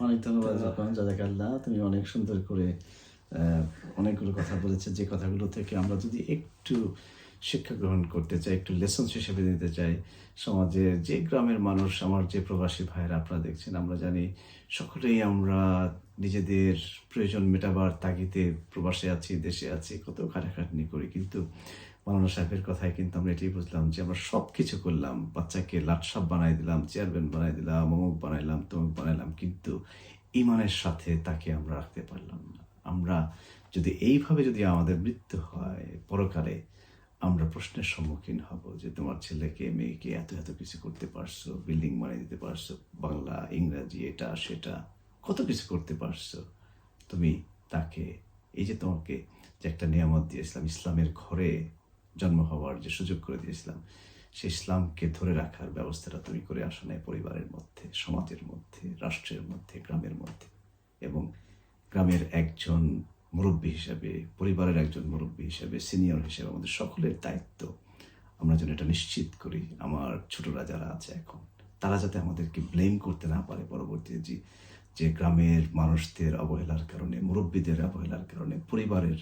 অনেক ধন্যবাদ রকম জাজাকাল্লাহ তুমি অনেক সুন্দর করে আহ, অনেকগুলো কথা বলেছে। যে কথাগুলো থেকে আমরা যদি একটু শিক্ষা গ্রহণ করতে চাই, একটু লেসন হিসেবে নিতে চাই। সমাজে যে গ্রামের মানুষ, আমার যে প্রবাসী ভাইয়েরা আপনারা দেখছেন, আমরা জানি সকলেই আমরা নিজেদের প্রয়োজন মেটাবার তাগিদে প্রবাসে আছি, দেশে আছি, কত খাটাখাটনি করি। কিন্তু মালানা সাহেবের কথায় কিন্তু আমরা এটাই বুঝলাম যে আমরা সব কিছু করলাম। বাচ্চাকে লাটসাপ বানাই দিলাম, চেয়ারম্যান বানাই দিলাম, অমুক বানাইলাম, তমুক বানাইলাম, কিন্তু ইমানের সাথে তাকে আমরা রাখতে পারলাম না। আমরা যদি এইভাবে যদি আমাদের মৃত্যু হয় পরকালে আমরা প্রশ্নের সম্মুখীন হব যে তোমার ছেলেকে, মেয়েকে এত এত কিছু করতে পারছ, বিল্ডিং বানিয়ে দিতে পারছ, বাংলা, ইংরাজি, এটা, সেটা, কত কিছু করতে পারছ। তুমি তাকে, এই যে তোমাকে যে একটা নিয়ামত দিয়েছিলাম, ইসলামের ঘরে জন্ম হওয়ার যে সুযোগ করে দিয়েছিলাম, সেই ইসলামকে ধরে রাখার ব্যবস্থাটা তুমি করে আসো নাই পরিবারের মধ্যে, সমাজের মধ্যে, রাষ্ট্রের মধ্যে, গ্রামের মধ্যে। এবং গ্রামের একজন মুরব্বী হিসেবে, পরিবারের একজন মুরব্বী হিসেবে সিনিয়র হিসেবে আমাদের সকলের দায়িত্ব। আমরা যেন এটা নিশ্চিত করি, আমার ছোটরা যারা আছে এখন, তারা যাতে আমাদেরকে ব্লেম করতে না পারে পরবর্তীতে যে যে গ্রামের মানুষদের অবহেলার কারণে, মুরব্বীদের অবহেলার কারণে, পরিবারের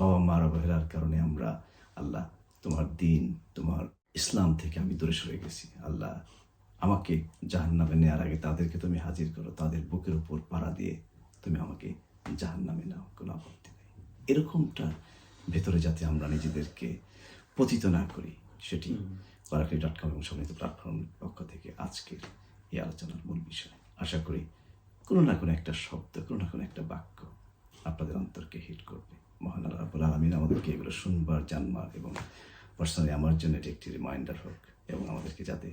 বাবা মার অবহেলার কারণে আমরা, আল্লাহ, তোমার দিন, তোমার ইসলাম থেকে আমি দূরে সরে গেছি। আল্লাহ, আমাকে জাহান্নামে নেওয়ার আগে তাদেরকে তুমি হাজির করো, তাদের বুকের উপর পাড়া দিয়ে তুমি আমাকে জাহান্নামে নাও কোনো আপত্তি নেই এরকমটা ভেতরে যাতে আমরা নিজেদেরকে পতিত না করি সেটি বারাকলি ডট কম এবং সমৃদ্ধ প্ল্যাটফর্মের পক্ষ থেকে আজকের এই আলোচনার মূল বিষয়। আশা করি কোনো না কোনো একটা শব্দ কোনো না কোনো একটা বাক্য আপনাদের অন্তরকে হিট করবে। মহান আল্লাহ রাব্বুল আলমিন আমাদেরকে এগুলো শুনবার জানবার এবং পার্সোনালি আমার জন্য এটি একটি রিমাইন্ডার হোক এবং আমাদেরকে যাতে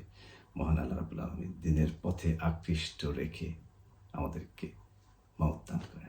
মহান আল্লাহ রাবুল আলমিন দিনের পথে আকৃষ্ট রেখে আমাদেরকে মত দান করেন।